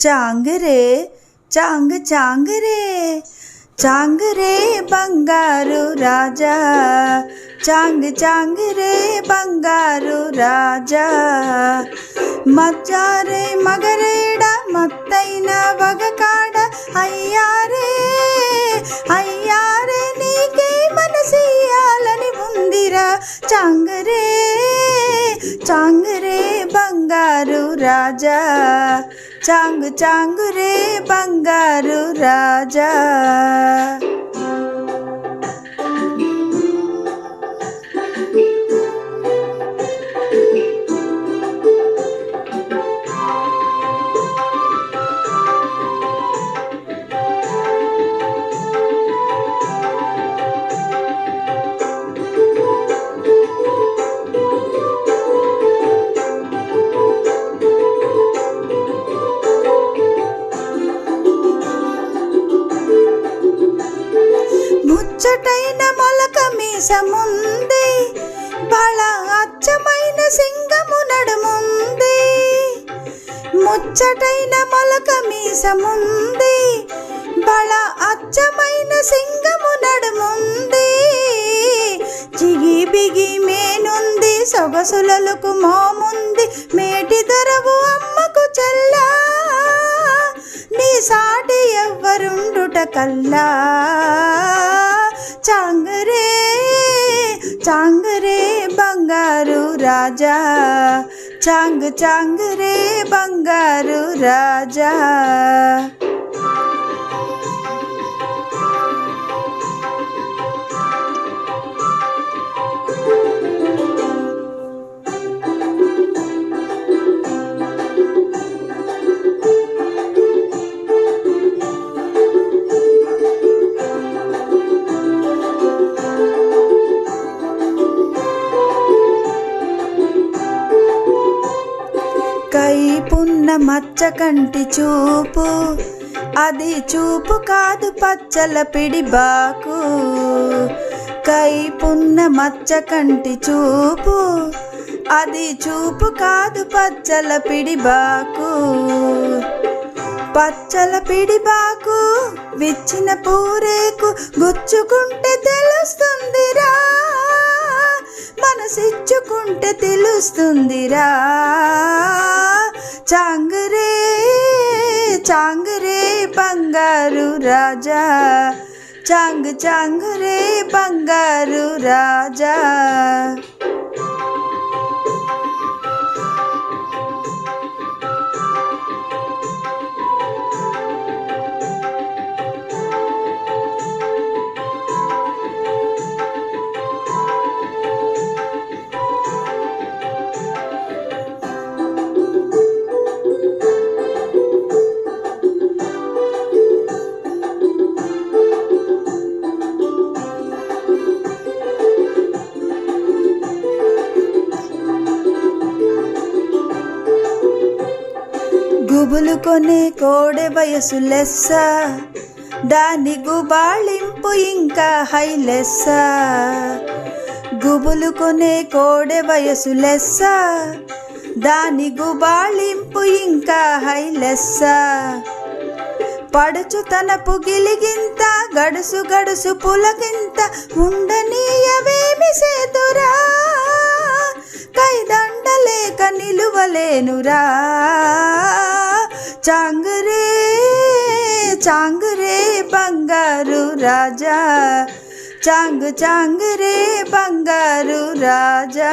చాంగరే చాంగ్ చాంగరే చాంగరే బంగారు రాజా చాంగ్ చాంగరే బంగారు రాజా మచ్చారే మగరేడ మత్తైన వగకాడ అయ్యారే అయ్యారే నీకే మనసియాలని ఉందిరా చాంగరే చాంగరే బంగారు రాజా చాంగ్ చాంగురే బంగారు రాజా మొలక బళ అచ్చమైన సింగము నడుముంది. ముచ్చటైన మొలక మీసముంది బళ అచ్చమైన సింగము నడుముంది. చిగి బిగి మేనుంది సొగసులకు మోముంది మేటి దొరవు అమ్మకు చెల్లా. నీ సాటి ఎవ్వరుండుట కల్లా. చాంగరే చాంగరే బంగారు రాజా. చాంగ్ చాంగరే బంగారు రాజా. కైపున్న మచ్చ కంటి చూపు. అది చూపు కాదు పచ్చల పిడిబాకు కైపున్న మచ్చ కంటి చూపు. అది చూపు కాదు పచ్చల పిడిబాకు పచ్చల పిడిబాకు విచ్చిన పూరేకు గుచ్చుకుంటే తెలుస్తుందిరా. మనసిచ్చుకుంటే తెలుస్తుందిరా. చాంగరే చాంగరే బంగారు రాజా చాంగ్ చాంగరే బంగారు రాజా గుబులు కొనే కోడె వయసు లెస్స. దాని గుబాళింపు ఇంకా హై లెస్స. గుబులు కొనే కోడె వయసు లెస్స. దాని గుబాళింపు ఇంకా హై లెస్స. పడుచు తనపు గిలిగింత గడుసు గడుసు పులగింత ఉండనీయవేమి సేతురా. కైదండలేక నిలువలేనురా. చాంగ్ రే బంగారు రాజా చాంగ్ చాంగ్ రే బంగారు రాజా